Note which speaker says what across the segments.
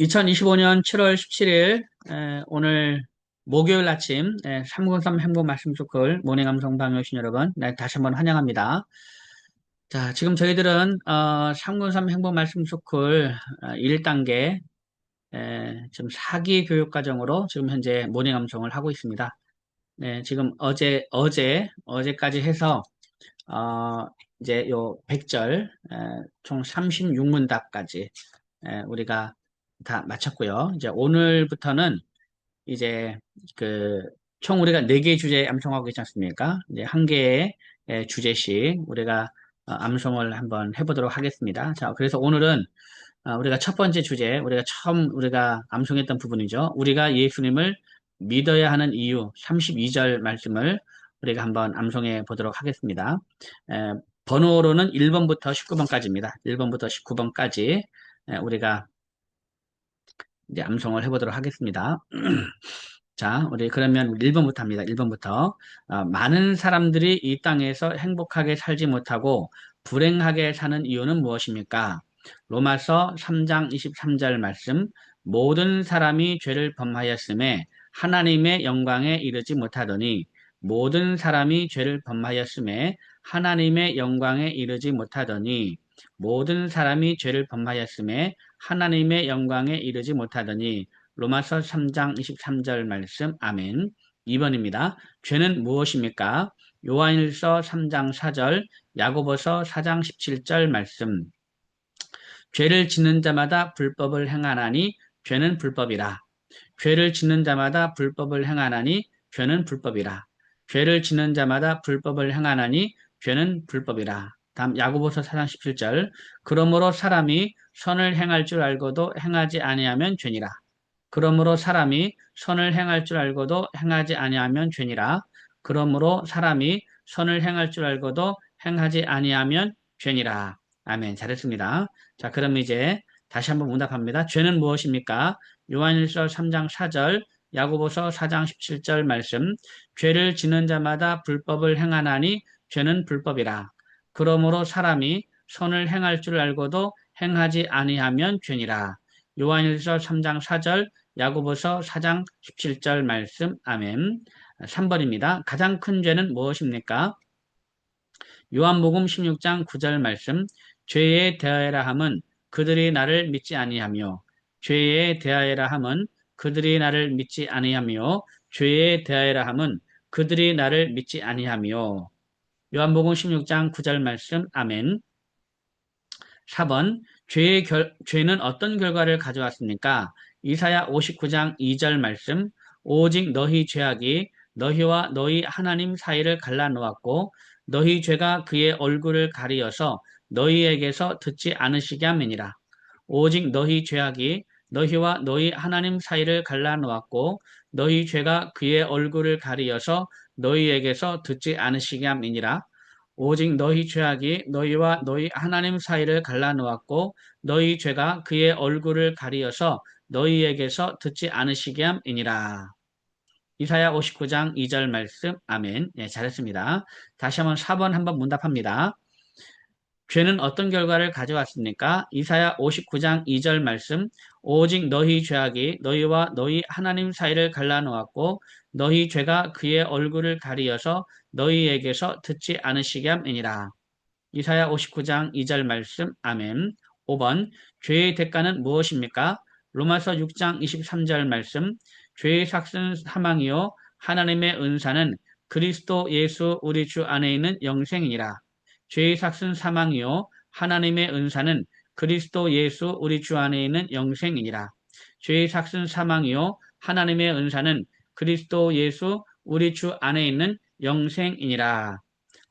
Speaker 1: 2025년 7월 17일 오늘 목요일 아침 303 행복 말씀 조클 모닝 감성 방에 오신 여러분 네, 다시 한번 환영합니다. 자, 지금 저희들은 어, 303 행복 말씀 조클 1단계 지금 사기 교육 과정으로 지금 현재 모닝 감성을 하고 있습니다. 네, 지금 어제 어제 어제까지 해서 어, 이제 요 100절 총 36문답까지 우리가 다 마쳤고요. 이제 오늘부터는 이제 그 총 우리가 네 개의 주제 암송하고 있지 않습니까? 이제 한 개의 주제씩 우리가 어, 암송을 한번 해보도록 하겠습니다. 자, 그래서 오늘은 어, 우리가 첫 번째 주제, 우리가 처음 우리가 암송했던 부분이죠. 우리가 예수님을 믿어야 하는 이유 32절 말씀을 우리가 한번 암송해 보도록 하겠습니다. 에, 번호로는 1번부터 19번까지입니다. 1번부터 19번까지 우리가 이제 암송을 해보도록 하겠습니다. 자, 우리 그러면 1번부터 합니다. 1번부터. 어, 많은 사람들이 이 땅에서 행복하게 살지 못하고 불행하게 사는 이유는 무엇입니까? 로마서 3장 23절 말씀. 모든 사람이 죄를 범하였음에 하나님의 영광에 이르지 못하더니 모든 사람이 죄를 범하였음에 하나님의 영광에 이르지 못하더니 모든 사람이 죄를 범하였음에 하나님의 영광에 이르지 못하더니 로마서 3장 23절 말씀 아멘. 2번입니다. 죄는 무엇입니까? 요한일서 3장 4절 야고보서 4장 17절 말씀. 죄를 짓는 자마다 불법을 행하나니 죄는 불법이라. 죄를 짓는 자마다 불법을 행하나니 죄는 불법이라. 죄를 짓는 자마다 불법을 행하나니 죄는 불법이라 다음 야고보서 4장 17절 그러므로 사람이 선을 행할 줄 알고도 행하지 아니하면 죄니라. 그러므로 사람이 선을 행할 줄 알고도 행하지 아니하면 죄니라. 그러므로 사람이 선을 행할 줄 알고도 행하지 아니하면 죄니라. 아멘. 잘했습니다. 자, 그럼 이제 다시 한번 문답합니다. 죄는 무엇입니까? 요한일서 3장 4절, 야고보서 4장 17절 말씀. 죄를 지는 자마다 불법을 행하나니 죄는 불법이라. 그러므로 사람이 선을 행할 줄 알고도 행하지 아니하면 죄니라. 요한일서 3장 4절, 야고보서 4장 17절 말씀. 아멘. 3번입니다. 가장 큰 죄는 무엇입니까? 요한복음 16장 9절 말씀. 죄에 대하여라 함은 그들이 나를 믿지 아니하며 죄에 대하여라 함은 그들이 나를 믿지 아니하며 죄에 대하여라 함은 그들이 나를 믿지 아니하며 요한복음 16장 9절 말씀 아멘 4번 죄의 결, 죄는 어떤 결과를 가져왔습니까? 이사야 59장 2절 말씀 오직 너희 죄악이 너희와 너희 하나님 사이를 갈라놓았고 너희 죄가 그의 얼굴을 가리어서 너희에게서 듣지 않으시게 함이니라. 오직 너희 죄악이 너희와 너희 하나님 사이를 갈라놓았고 너희 죄가 그의 얼굴을 가리어서 너희에게서 듣지 않으시게 함이니라. 오직 너희 죄악이 너희와 너희 하나님 사이를 갈라놓았고 너희 죄가 그의 얼굴을 가리어서 너희에게서 듣지 않으시게 함이니라. 이사야 59장 2절 말씀 아멘 네, 잘했습니다. 다시 한번 4번 한번 문답합니다. 죄는 어떤 결과를 가져왔습니까? 이사야 59장 2절 말씀 오직 너희 죄악이 너희와 너희 하나님 사이를 갈라놓았고 너희 죄가 그의 얼굴을 가리어서 너희에게서 듣지 않으시게 함이니라. 이사야 59장 2절 말씀 아멘 5번 죄의 대가는 무엇입니까? 로마서 6장 23절 말씀 죄의 삭은 사망이요 하나님의 은사는 그리스도 예수 우리 주 안에 있는 영생이니라. 죄의 삭은 사망이요 하나님의 은사는 그리스도 예수 우리 주 안에 있는 영생이니라. 죄의 삭은 사망이요 하나님의 은사는 그리스도 예수 우리 주 안에 있는 영생이니라.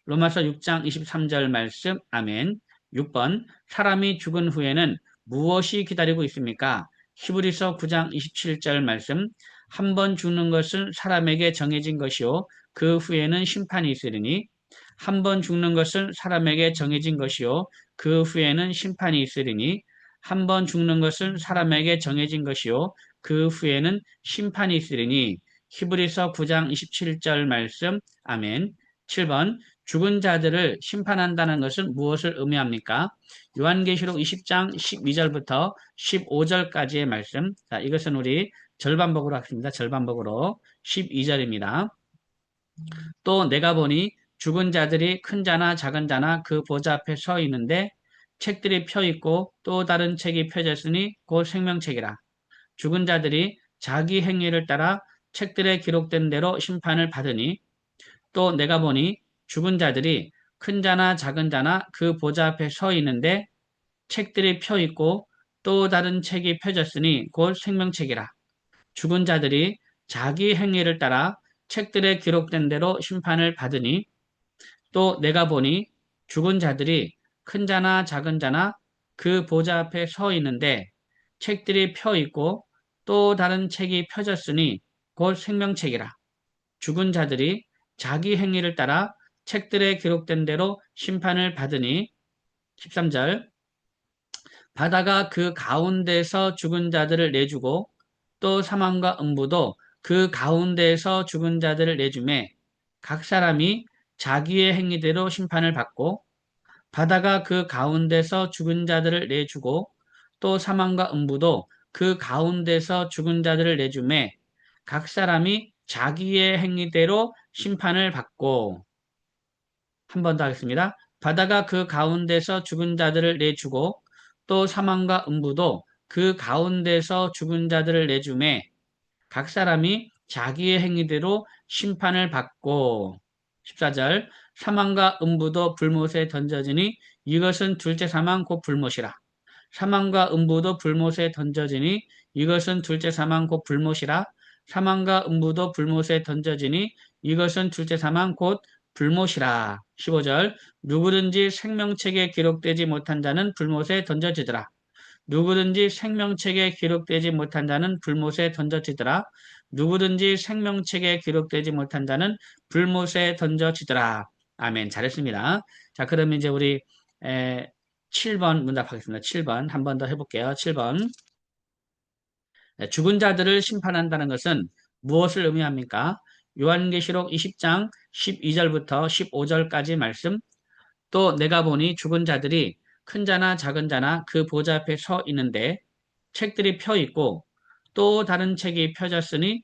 Speaker 1: 로마서 6장 23절 말씀 아멘 6번 사람이 죽은 후에는 무엇이 기다리고 있습니까? 히브리서 9장 27절 말씀 한 번 죽는 것은 사람에게 정해진 것이요 그 후에는 심판이 있으리니 한 번 죽는 것은 사람에게 정해진 것이요 그 후에는 심판이 있으리니 한 번 죽는 것은 사람에게 정해진 것이요 그 후에는 심판이 있으리니 히브리서 9장 27절 말씀 아멘 7번 죽은 자들을 심판한다는 것은 무엇을 의미합니까? 요한계시록 20장 12절부터 15절까지의 말씀. 자, 이것은 우리 절반복으로 하겠습니다. 절반복으로 12절입니다. 또 내가 보니 죽은 자들이 큰 자나 작은 자나 그 보좌 앞에 서 있는데 책들이 펴 있고 또 다른 책이 펴졌으니 곧 생명책이라. 죽은 자들이 자기 행위를 따라 책들에 기록된 대로 심판을 받으니 또 내가 보니 죽은 자들이 큰 자나 작은 자나 그 보좌 앞에 서 있는데 책들이 펴 있고 또 다른 책이 펴졌으니 곧 생명책이라. 죽은 자들이 자기 행위를 따라 책들에 기록된 대로 심판을 받으니 또 내가 보니 죽은 자들이 큰 자나 작은 자나 그 보좌 앞에 서 있는데 책들이 펴 있고 또 다른 책이 펴졌으니 곧 생명책이라. 죽은 자들이 자기 행위를 따라 책들에 기록된 대로 심판을 받으니 13절 바다가 그 가운데서 죽은 자들을 내주고 또 사망과 음부도 그 가운데에서 죽은 자들을 내주매 각 사람이 자기의 행위대로 심판을 받고 바다가 그 가운데서 죽은 자들을 내주고 또 사망과 음부도 그 가운데서 죽은 자들을 내주매 각 사람이 자기의 행위대로 심판을 받고 한 번 더 하겠습니다. 바다가 그 가운데서 죽은 자들을 내주고 또 사망과 음부도 그 가운데서 죽은 자들을 내주매 각 사람이 자기의 행위대로 심판을 받고 14절 사망과 음부도 불못에 던져지니 이것은 둘째 사망 곧 불못이라. 사망과 음부도 불못에 던져지니 이것은 둘째 사망 곧 불못이라. 사망과 음부도 불못에 던져지니 이것은 둘째 사망 곧 불못이라. 15절 누구든지 생명책에 기록되지 못한 자는 불못에 던져지더라. 누구든지 생명책에 기록되지 못한 자는 불못에 던져지더라. 누구든지 생명책에 기록되지 못한 자는 불못에 던져지더라. 아멘. 잘했습니다. 자, 그러면 이제 우리 에, 7번 문답하겠습니다. 7번 한 번 더 해볼게요. 7번 죽은 자들을 심판한다는 것은 무엇을 의미합니까? 요한계시록 20장 12절부터 15절까지 말씀 또 내가 보니 죽은 자들이 큰 자나 작은 자나 그 보좌 앞에 서 있는데 책들이 펴 있고 또 다른 책이 펴졌으니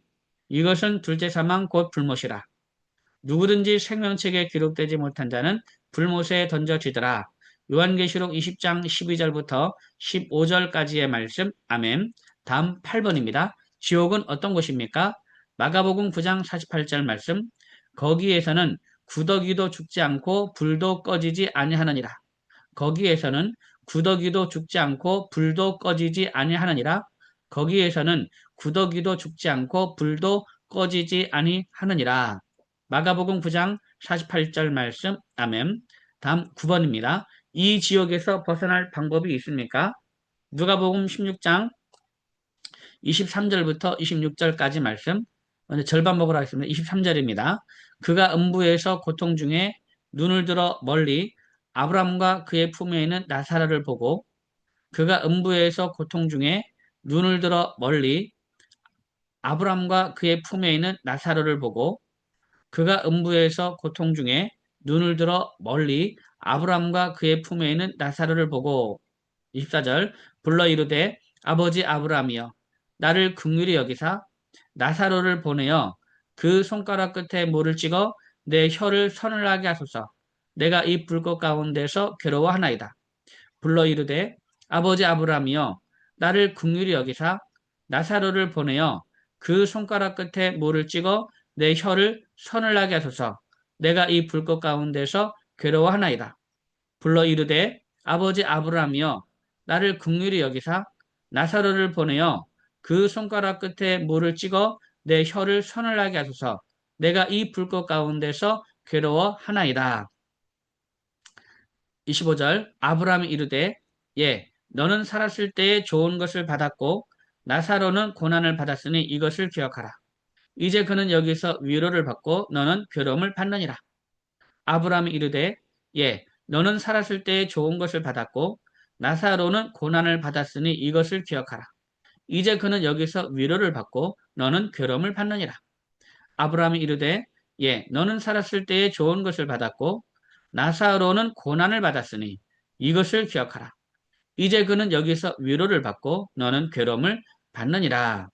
Speaker 1: 이것은 둘째 사망 곧 불못이라. 누구든지 생명책에 기록되지 못한 자는 불못에 던져지더라. 요한계시록 20장 12절부터 15절까지의 말씀. 아멘. 다음 8번입니다. 지옥은 어떤 곳입니까? 마가복음 9장 48절 말씀. 거기에서는 구더기도 죽지 않고 불도 꺼지지 아니하느니라. 거기에서는 구더기도 죽지 않고 불도 꺼지지 아니하느니라. 거기에서는 구더기도 죽지 않고 불도 꺼지지 아니하느니라. 마가복음 9장 48절 말씀. 아멘. 다음 9번입니다. 이 지역에서 벗어날 방법이 있습니까? 누가복음 16장 23절부터 26절까지 말씀. 절반 먹으러 하겠습니다. 23절입니다. 그가 음부에서 고통 중에 눈을 들어 멀리 아브람과 그의 품에 있는 나사라를 보고 그가 음부에서 고통 중에 눈을 들어 멀리 아브람과 그의 품에 있는 나사로를 보고 그가 음부에서 고통 중에 눈을 들어 멀리 아브람과 그의 품에 있는 나사로를 보고 24절 불러 이르되 아버지 아브람이여 나를 긍휼히 여기사 나사로를 보내어 그 손가락 끝에 물을 찍어 내 혀를 서늘하게 하소서. 내가 이 불꽃 가운데서 괴로워하나이다. 불러 이르되 아버지 아브라함이여 나를 긍휼히 여기사 나사로를 보내어 그 손가락 끝에 물을 찍어 내 혀를 서늘하게 하소서. 내가 이 불꽃 가운데서 괴로워하나이다. 불러 이르되 아버지 아브라함이여 나를 긍휼히 여기사 나사로를 보내어 그 손가락 끝에 물을 찍어 내 혀를 서늘하게 하소서. 내가 이 불꽃 가운데서 괴로워하나이다. 25절 아브라함이 이르되 예 너는 살았을 때에 좋은 것을 받았고 나사로는 고난을 받았으니 이것을 기억하라. 이제 그는 여기서 위로를 받고 너는 괴로움을 받느니라. 아브라함이 이르되 예 너는 살았을 때에 좋은 것을 받았고 나사로는 고난을 받았으니 이것을 기억하라. 이제 그는 여기서 위로를 받고 너는 괴로움을 받느니라. 아브라함이 이르되 예 너는 살았을 때에 좋은 것을 받았고 나사로는 고난을 받았으니 이것을 기억하라. 이제 그는 여기서 위로를 받고 너는 괴로움을 받느니라.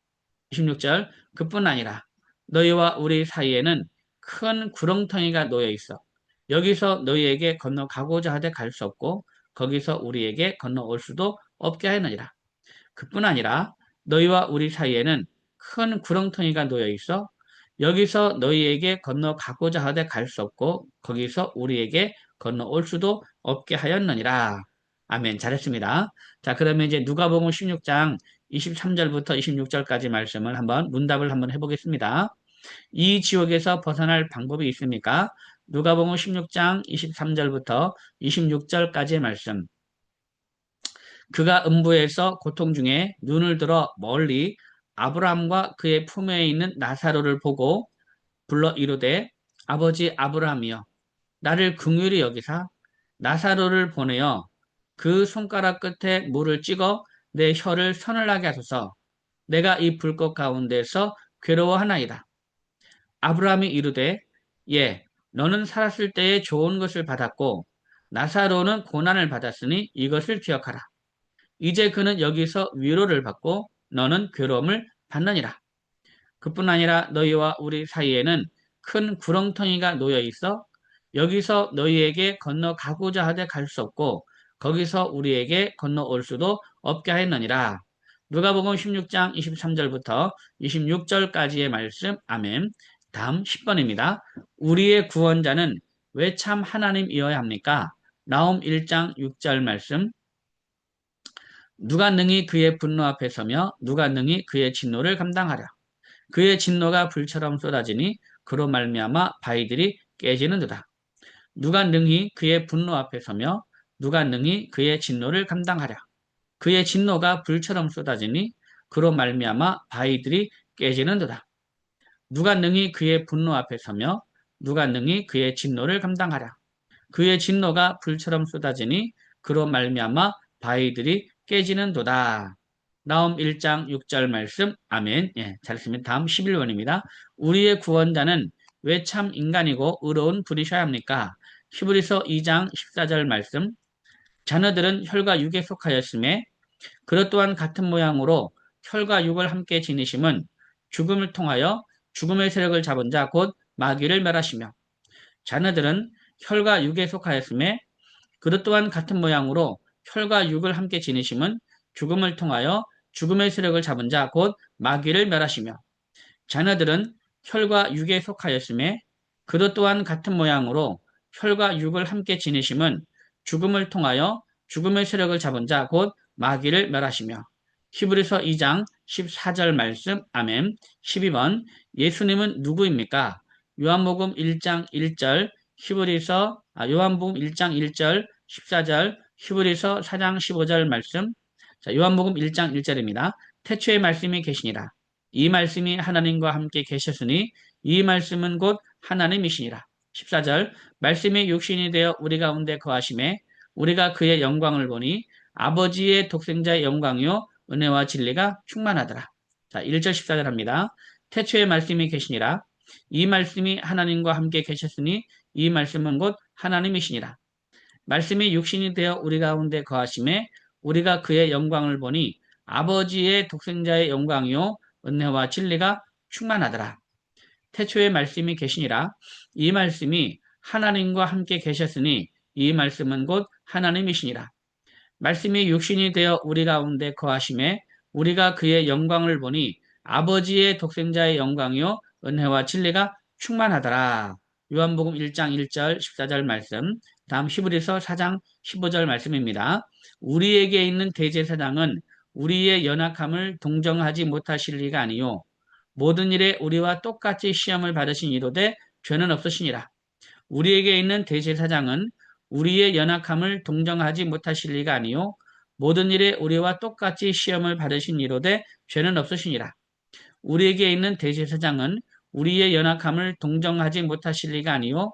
Speaker 1: 26절 그뿐 아니라 너희와 우리 사이에는 큰 구렁텅이가 놓여 있어. 여기서 너희에게 건너가고자 하되 갈 수 없고 거기서 우리에게 건너올 수도 없게 하느니라. 그뿐 아니라 너희와 우리 사이에는 큰 구렁텅이가 놓여 있어 여기서 너희에게 건너가고자 하되 갈 수 없고 거기서 우리에게 건너올 수도 없게 하였느니라. 아멘. 잘했습니다. 자, 그러면 이제 누가복음 16장 23절부터 26절까지 말씀을 한번 문답을 한번 해보겠습니다. 이 지옥에서 벗어날 방법이 있습니까? 누가복음 16장 23절부터 26절까지의 말씀. 그가 음부에서 고통 중에 눈을 들어 멀리 아브라함과 그의 품에 있는 나사로를 보고 불러 이르되 아버지 아브라함이여 나를 긍휼히 여기사 나사로를 보내어 그 손가락 끝에 물을 찍어 내 혀를 서늘하게 하소서 내가 이 불꽃 가운데서 괴로워하나이다. 아브라함이 이르되 예 너는 살았을 때에 좋은 것을 받았고 나사로는 고난을 받았으니 이것을 기억하라. 이제 그는 여기서 위로를 받고 너는 괴로움을 받느니라. 그뿐 아니라 너희와 우리 사이에는 큰 구렁텅이가 놓여 있어 여기서 너희에게 건너가고자 하되 갈 수 없고 거기서 우리에게 건너올 수도 없게 하였느니라. 누가복음 16장 23절부터 26절까지의 말씀 아멘. 다음 10번입니다. 우리의 구원자는 왜 참 하나님이어야 합니까? 나옴 1장 6절 말씀 누가 능히 그의 분노 앞에 서며 누가 능히 그의 진노를 감당하랴. 그의 진노가 불처럼 쏟아지니 그로 말미암아 바위들이 깨지는 도다. 누가 능히 그의 분노 앞에 서며 누가 능히 그의 진노를 감당하랴. 그의 진노가 불처럼 쏟아지니 그로 말미암아 바위들이 깨지는도다. 누가 능히 그의 분노 앞에 서며 누가 능히 그의 진노를 감당하랴. 그의 진노가 불처럼 쏟아지니 그로 말미암아 바위들이 깨지는 도다. 나옴 1장 6절 말씀 아멘 예, 잘했습니다. 다음 11번입니다. 우리의 구원자는 왜 참 인간이고 의로운 분이셔야 합니까? 히브리서 2장 14절 말씀 자녀들은 혈과 육에 속하였음에 그것 또한 같은 모양으로 혈과 육을 함께 지니심은 죽음을 통하여 죽음의 세력을 잡은 자 곧 마귀를 멸하시며 자녀들은 혈과 육에 속하였음에 그것 또한 같은 모양으로 혈과 육을 함께 지니심은 죽음을 통하여 죽음의 세력을 잡은 자 곧 마귀를 멸하시며 자녀들은 혈과 육에 속하였음에 그것 또한 같은 모양으로 혈과 육을 함께 지니심은 죽음을 통하여 죽음의 세력을 잡은 자 곧 마귀를 멸하시며 히브리서 2장 14절 말씀 아멘 12번 예수님은 누구입니까? 요한복음 1장 1절 히브리서 아, 요한복음 1장 1절 14절 히브리서 4장 15절 말씀 자, 요한복음 1장 1절입니다. 태초의 말씀이 계시니라. 이 말씀이 하나님과 함께 계셨으니 이 말씀은 곧 하나님이시니라. 14절 말씀이 육신이 되어 우리 가운데 거하심에 우리가 그의 영광을 보니 아버지의 독생자의 영광이요 은혜와 진리가 충만하더라. 자, 1절 14절 합니다. 태초의 말씀이 계시니라. 이 말씀이 하나님과 함께 계셨으니 이 말씀은 곧 하나님이시니라. 말씀이 육신이 되어 우리 가운데 거하심에 우리가 그의 영광을 보니 아버지의 독생자의 영광이요 은혜와 진리가 충만하더라. 태초에 말씀이 계시니라 이 말씀이 하나님과 함께 계셨으니 이 말씀은 곧 하나님이시니라 말씀이 육신이 되어 우리 가운데 거하심에 우리가 그의 영광을 보니 아버지의 독생자의 영광이요 은혜와 진리가 충만하더라. 요한복음 1장 1절 14절 말씀 다음 히브리서 4장 15절 말씀입니다. 우리에게 있는 대제사장은 우리의 연약함을 동정하지 못하실 리가 아니요 모든 일에 우리와 똑같이 시험을 받으신 이로되 죄는 없으시니라. 우리에게 있는 대제사장은 우리의 연약함을 동정하지 못하실 리가 아니요 모든 일에 우리와 똑같이 시험을 받으신 이로되 죄는 없으시니라. 우리에게 있는 대제사장은 우리의 연약함을 동정하지 못하실 리가 아니요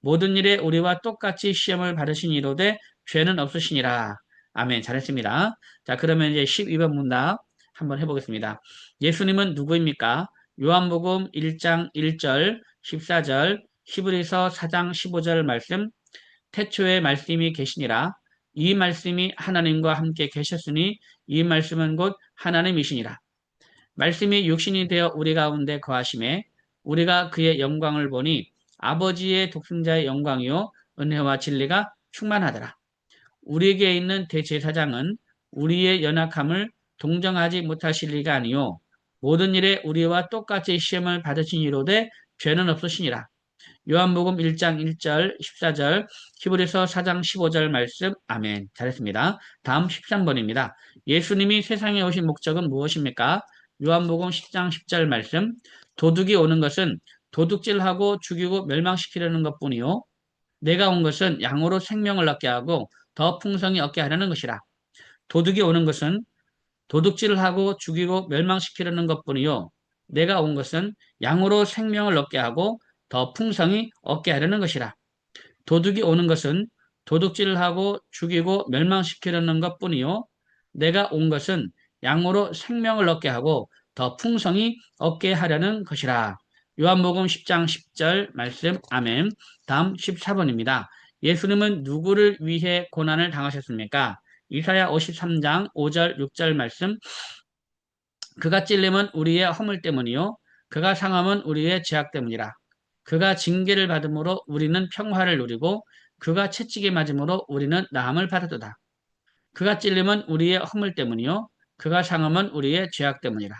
Speaker 1: 모든 일에 우리와 똑같이 시험을 받으신 이로되 죄는 없으시니라. 아멘. 잘했습니다. 자, 그러면 이제 12번 문답 한번 해보겠습니다. 예수님은 누구입니까? 요한복음 1장 1절, 14절, 히브리서 4장 15절 말씀, 태초에 말씀이 계시니라. 이 말씀이 하나님과 함께 계셨으니 이 말씀은 곧 하나님이시니라. 말씀이 육신이 되어 우리 가운데 거하심에 우리가 그의 영광을 보니 아버지의 독생자의 영광이요 은혜와 진리가 충만하더라. 우리에게 있는 대제사장은 우리의 연약함을 동정하지 못하실 리가 아니요 모든 일에 우리와 똑같이 시험을 받으신 이로되 죄는 없으시니라. 요한복음 1장 1절 14절 히브리서 4장 15절 말씀 아멘 잘했습니다. 다음 13번입니다. 예수님이 세상에 오신 목적은 무엇입니까? 요한복음 10장 10절 말씀 도둑이 오는 것은 도둑질하고 죽이고 멸망시키려는 것뿐이요 내가 온 것은 양으로 생명을 얻게 하고 더 풍성히 얻게 하려는 것이라 도둑이 오는 것은 도둑질을 하고 죽이고 멸망시키려는 것뿐이요 내가 온 것은 양으로 생명을 얻게 하고 더 풍성히 얻게 하려는 것이라 도둑이 오는 것은 도둑질을 하고 죽이고 멸망시키려는 것뿐이요 내가 온 것은 양으로 생명을 얻게 하고 더 풍성히 얻게 하려는 것이라. 요한복음 10장 10절 말씀 아멘. 다음 14번입니다. 예수님은 누구를 위해 고난을 당하셨습니까? 이사야 53장 5절 6절 말씀 그가 찔림은 우리의 허물 때문이요 그가 상함은 우리의 죄악 때문이라. 그가 징계를 받음으로 우리는 평화를 누리고 그가 채찍에 맞음으로 우리는 나음을 받았도다. 그가 찔림은 우리의 허물 때문이요 그가 상함은 우리의 죄악 때문이라.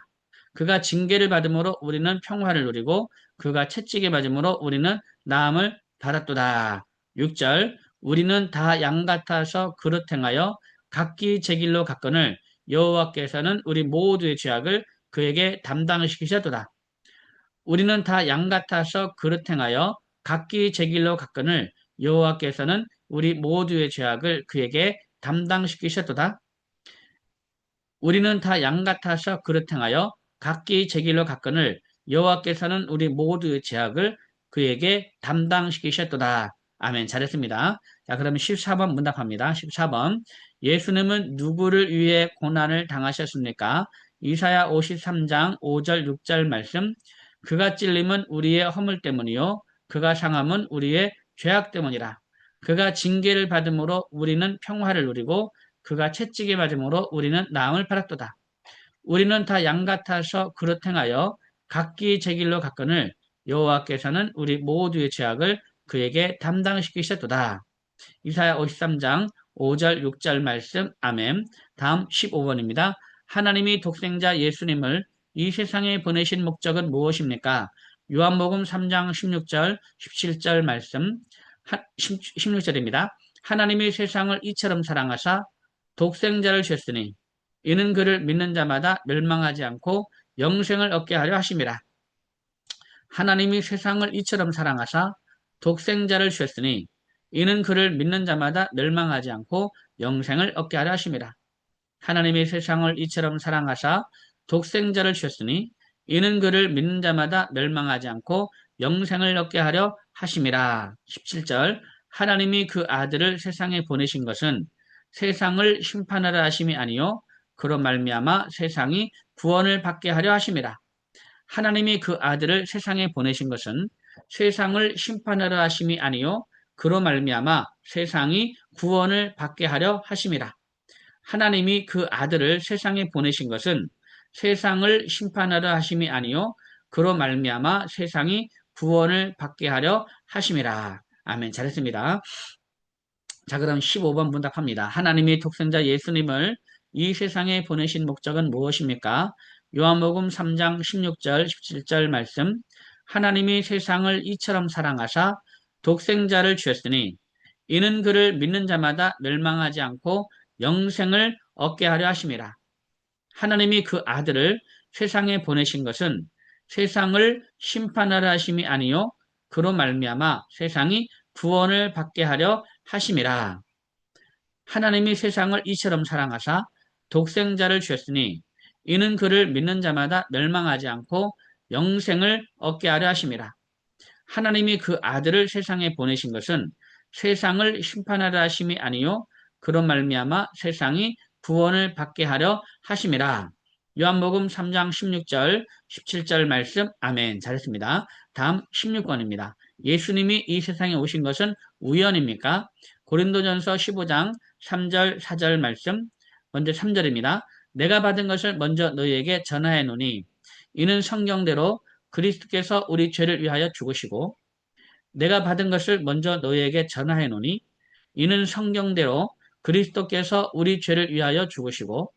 Speaker 1: 그가 징계를 받음으로 우리는 평화를 누리고 그가 채찍에 맞음으로 우리는 나음을 받았도다. 6절 우리는 다 양 같아서 그릇 행하여 각기 제 길로 갔거늘 여호와께서는 우리 모두의 죄악을 그에게 담당시키셨도다. 우리는 다 양 같아서 그릇 행하여 각기 제 길로 갔거늘 여호와께서는 우리 모두의 죄악을 그에게 담당시키셨도다. 우리는 다 양 같아서 그릇 행하여 각기 제 길로 갔거늘 여호와께서는 우리 모두의 죄악을 그에게 담당시키셨도다. 아멘. 잘했습니다. 자, 그러면 14번 문답합니다. 14번. 예수님은 누구를 위해 고난을 당하셨습니까? 이사야 53장 5절 6절 말씀. 그가 찔림은 우리의 허물 때문이요. 그가 상함은 우리의 죄악 때문이라. 그가 징계를 받음으로 우리는 평화를 누리고 그가 채찍에 맞음으로 우리는 나음을 팔았도다. 우리는 다 양 같아서 그릇 행하여 각기 제 길로 갔거늘 여호와께서는 우리 모두의 죄악을 그에게 담당시키셨도다. 이사야 53장 5절 6절 말씀 아멘. 다음 15번입니다. 하나님이 독생자 예수님을 이 세상에 보내신 목적은 무엇입니까? 요한복음 3장 16절 17절 말씀 16절입니다. 하나님이 세상을 이처럼 사랑하사 독생자를 주셨으니 이는 그를 믿는 자마다 멸망하지 않고 영생을 얻게 하려 하심이라. 하나님이 세상을 이처럼 사랑하사 독생자를 주셨으니 이는 그를 믿는 자마다 멸망하지 않고 영생을 얻게 하려 하심이라. 하나님이 세상을 이처럼 사랑하사 독생자를 주셨으니 이는 그를 믿는 자마다 멸망하지 않고 영생을 얻게 하려 하심이라. 17절 하나님이 그 아들을 세상에 보내신 것은 세상을 심판하려 하심이 아니요 그런 말미암아 세상이 구원을 받게 하려 하심이라. 하나님이 그 아들을 세상에 보내신 것은 세상을 심판하려 하심이 아니요 그로 말미암아 세상이 구원을 받게 하려 하심이라. 하나님이 그 아들을 세상에 보내신 것은 세상을 심판하려 하심이 아니요 그로 말미암아 세상이 구원을 받게 하려 하심이라. 아멘. 잘했습니다. 자, 그럼 15번 문답합니다. 하나님이 독생자 예수님을 이 세상에 보내신 목적은 무엇입니까? 요한복음 3장 16절, 17절 말씀. 하나님이 세상을 이처럼 사랑하사 독생자를 주었으니 이는 그를 믿는 자마다 멸망하지 않고 영생을 얻게 하려 하심이라. 하나님이 그 아들을 세상에 보내신 것은 세상을 심판하려 하심이 아니요 그로 말미암아 세상이 구원을 받게 하려 하심이라. 하나님이 세상을 이처럼 사랑하사 독생자를 주셨으니 이는 그를 믿는 자마다 멸망하지 않고 영생을 얻게 하려 하심이라. 하나님이 그 아들을 세상에 보내신 것은 세상을 심판하려 하심이 아니요 그런 말미암아 세상이 구원을 받게 하려 하심이라. 요한복음 3장 16절, 17절 말씀 아멘. 잘했습니다. 다음 16번입니다. 예수님이 이 세상에 오신 것은 우연입니까? 고린도전서 15장 3절, 4절 말씀 먼저 3절입니다. 내가 받은 것을 먼저 너희에게 전하해 노니 이는 성경대로 그리스도께서 우리 죄를 위하여 죽으시고 내가 받은 것을 먼저 너희에게 전하해 노니 이는 성경대로 그리스도께서 우리 죄를 위하여 죽으시고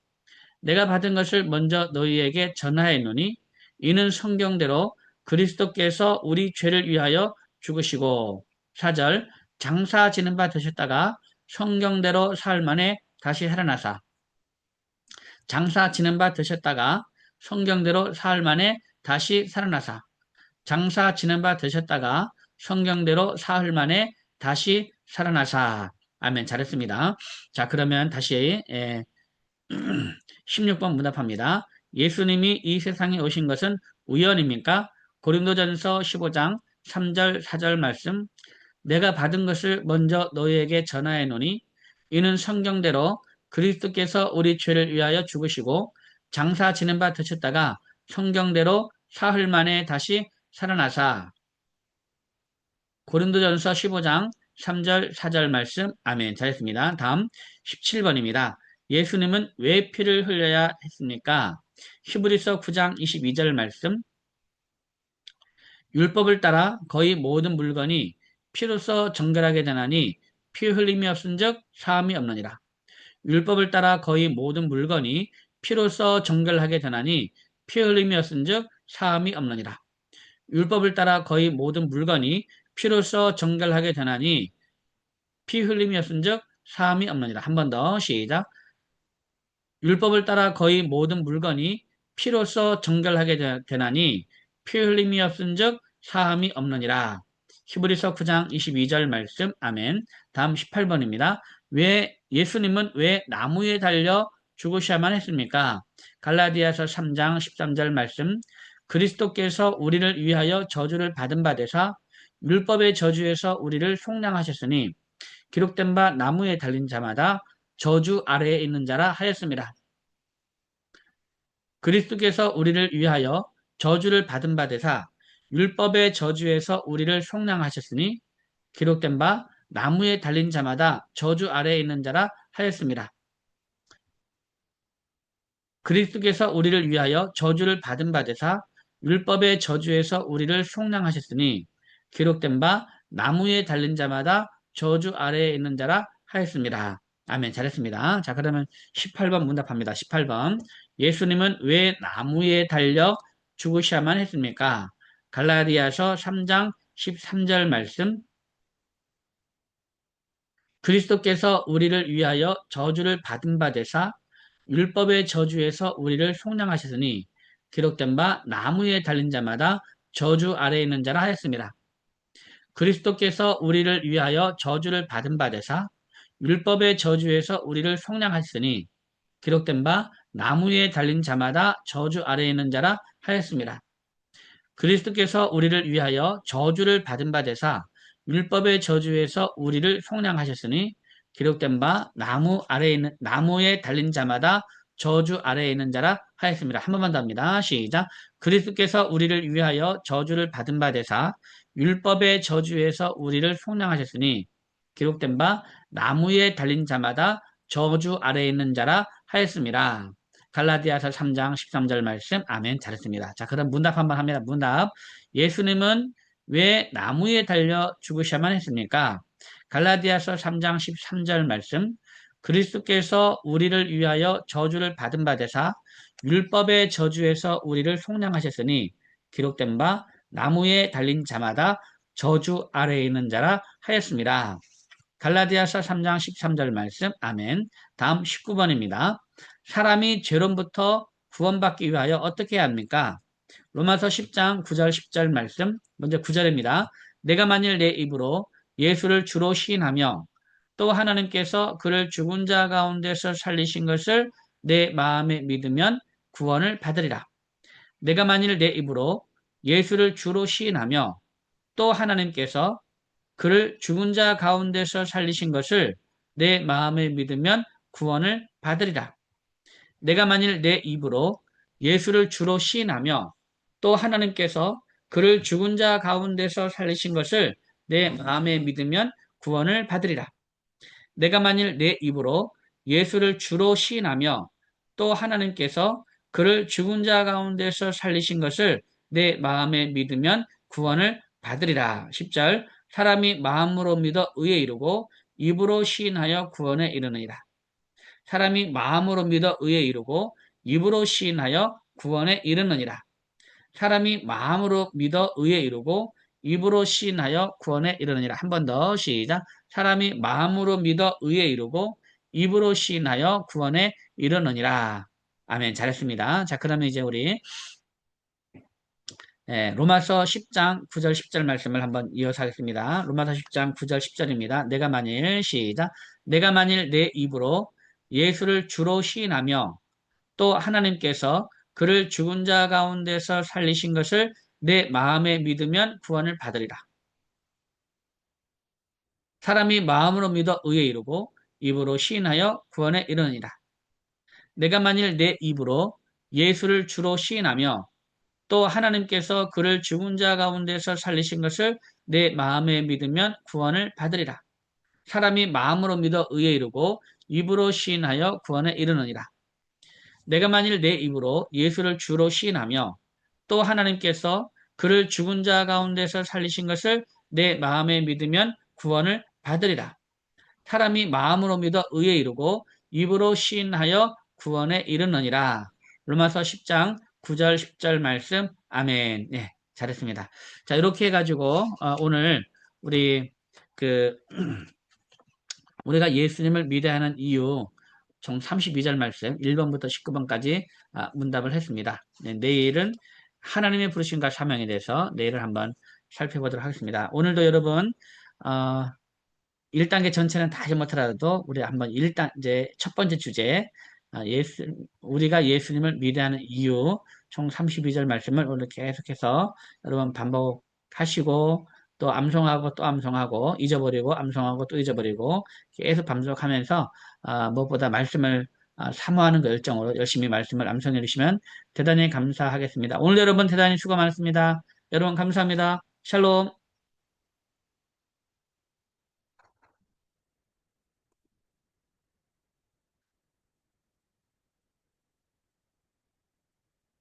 Speaker 1: 내가 받은 것을 먼저 너희에게 전하해 노니 이는 성경대로 그리스도께서 우리 죄를 위하여 죽으시고 4절 장사 지는 바 되셨다가 성경대로 사흘 만에 다시 살아나사. 장사 지는 바 되셨다가 성경대로 사흘 만에 다시 살아나사 장사 지는 바 되셨다가 성경대로 사흘 만에 다시 살아나사 아멘 잘했습니다. 자 그러면 다시 예, 16번 문답합니다. 예수님이 이 세상에 오신 것은 우연입니까? 고린도전서 15장 3절 4절 말씀 내가 받은 것을 먼저 너희에게 전하해 노니 이는 성경대로 그리스도께서 우리 죄를 위하여 죽으시고 장사 지는 바 되셨다가 성경대로 사흘 만에 다시 살아나사 고린도전서 15장 3절 4절 말씀 아멘 잘했습니다. 다음 17번입니다. 예수님은 왜 피를 흘려야 했습니까? 히브리서 9장 22절 말씀 율법을 따라 거의 모든 물건이 피로써 정결하게 되나니 피 흘림이 없은즉 사함이 없느니라. 율법을 따라 거의 모든 물건이 피로써 정결하게 되나니 피 흘림이 없은즉 사함이 없느니라. 율법을 따라 거의 모든 물건이 피로써 정결하게 되나니 피 흘림이 없은즉 사함이 없느니라. 한 번 더 시작. 율법을 따라 거의 모든 물건이 피로써 정결하게 되나니 피 흘림이 없은즉 사함이 없느니라. 히브리서 9장 22절 말씀 아멘. 다음 18번입니다. 왜 예수님은 왜 나무에 달려 죽으셔야만 했습니까? 갈라디아서 3장 13절 말씀 그리스도께서 우리를 위하여 저주를 받은 바 되사 율법의 저주에서 우리를 속량하셨으니 기록된 바 나무에 달린 자마다 저주 아래에 있는 자라 하였습니다. 그리스도께서 우리를 위하여 저주를 받은 바 되사 율법의 저주에서 우리를 속량하셨으니 기록된 바 나무에 달린 자마다 저주 아래에 있는 자라 하였습니다. 그리스도께서 우리를 위하여 저주를 받은 바 되사 율법의 저주에서 우리를 속량하셨으니 기록된 바 나무에 달린 자마다 저주 아래에 있는 자라 하였습니다. 아멘. 잘했습니다. 자, 그러면 18번 문답합니다. 18번. 예수님은 왜 나무에 달려 죽으셔야만 했습니까? 갈라디아서 3장 13절 말씀 그리스도께서 우리를 위하여 저주를 받은 바 되사 율법의 저주에서 우리를 속량하셨으니 기록된 바 나무에 달린 자마다 저주 아래에 있는 자라 하였습니다. 그리스도께서 우리를 위하여 저주를 받은 바 되사 율법의 저주에서 우리를 속량하셨으니 기록된 바 나무에 달린 자마다 저주 아래에 있는 자라 하였습니다. 그리스도께서 우리를 위하여 저주를 받은 바 되사 율법의 저주에서 우리를 속량하셨으니 기록된 바 나무 아래에 있는 나무에 달린 자마다 저주 아래에 있는 자라 하였습니다. 한 번만 더 합니다. 시작. 그리스도께서 우리를 위하여 저주를 받은 바 되사 율법의 저주에서 우리를 속량하셨으니 기록된 바 나무에 달린 자마다 저주 아래에 있는 자라 하였습니다. 갈라디아서 3장 13절 말씀. 아멘. 잘했습니다. 자, 그럼 문답 한번 합니다. 문답. 예수님은 왜 나무에 달려 죽으셔야만 했습니까? 갈라디아서 3장 13절 말씀. 그리스도께서 우리를 위하여 저주를 받은 바 되사 율법의 저주에서 우리를 속량하셨으니 기록된 바 나무에 달린 자마다 저주 아래에 있는 자라 하였습니다. 갈라디아서 3장 13절 말씀. 아멘. 다음 19번입니다. 사람이 죄론부터 구원받기 위하여 어떻게 해야 합니까? 로마서 10장 9절 10절 말씀. 먼저 9절입니다. 내가 만일 내 입으로 예수를 주로 시인하며 또 하나님께서 그를 죽은 자 가운데서 살리신 것을 내 마음에 믿으면 구원을 받으리라. 내가 만일 내 입으로 예수를 주로 시인하며 또 하나님께서 그를 죽은 자 가운데서 살리신 것을 내 마음에 믿으면 구원을 받으리라. 내가 만일 내 입으로 예수를 주로 시인하며 또 하나님께서 그를 죽은 자 가운데서 살리신 것을 내 마음에 믿으면 구원을 받으리라. 내가 만일 내 입으로 예수를 주로 시인하며 또 하나님께서 그를 죽은 자 가운데서 살리신 것을 내 마음에 믿으면 구원을 받으리라. 10절 사람이 마음으로 믿어 의에 이르고 입으로 시인하여 구원에 이르느니라. 사람이 마음으로 믿어 의에 이르고 입으로 시인하여 구원에 이르느니라. 사람이 마음으로 믿어 의에 이르고 입으로 시인하여 구원에 이르느니라. 한 번 더 시작. 사람이 마음으로 믿어 의에 이르고 입으로 시인하여 구원에 이르느니라. 아멘. 잘했습니다. 자, 그러면 이제 우리 예, 로마서 10장 9절 10절 말씀을 한번 이어서 하겠습니다. 로마서 10장 9절 10절입니다. 내가 만일 시작. 내가 만일 내 입으로 예수를 주로 시인하며 또 하나님께서 그를 죽은 자 가운데서 살리신 것을 내 마음에 믿으면 구원을 받으리라. 사람이 마음으로 믿어 의에 이르고 입으로 시인하여 구원에 이르느니라. 내가 만일 내 입으로 예수를 주로 시인하며 또 하나님께서 그를 죽은 자 가운데서 살리신 것을 내 마음에 믿으면 구원을 받으리라. 사람이 마음으로 믿어 의에 이르고 입으로 시인하여 구원에 이르느니라. 내가 만일 내 입으로 예수를 주로 시인하며 또 하나님께서 그를 죽은 자 가운데서 살리신 것을 내 마음에 믿으면 구원을 받으리라. 사람이 마음으로 믿어 의에 이르고 입으로 시인하여 구원에 이르느니라. 로마서 10장 9절 10절 말씀 아멘. 네, 잘했습니다. 자, 이렇게 해 가지고 어, 오늘 우리 그 우리가 예수님을 믿어야 하는 이유 총 32절 말씀 1번부터 19번까지 아, 문답을 했습니다. 네, 내일은 하나님의 부르심과 사명에 대해서 내일을 한번 살펴보도록 하겠습니다. 오늘도 여러분 어, 1단계 전체는 다 하지 못하더라도 우리 한번 1단 이제 첫 번째 주제 아, 예수 우리가 예수님을 믿어하는 이유 총 32절 말씀을 오늘 계속해서 여러분 반복하시고 또 암송하고 또 암송하고 잊어버리고 암송하고 또 잊어버리고 계속 반복하면서 아, 무엇보다 말씀을 아, 사모하는 그 열정으로 열심히 말씀을 암송해 주시면 대단히 감사하겠습니다. 오늘 여러분 대단히 수고 많습니다. 여러분 감사합니다. 샬롬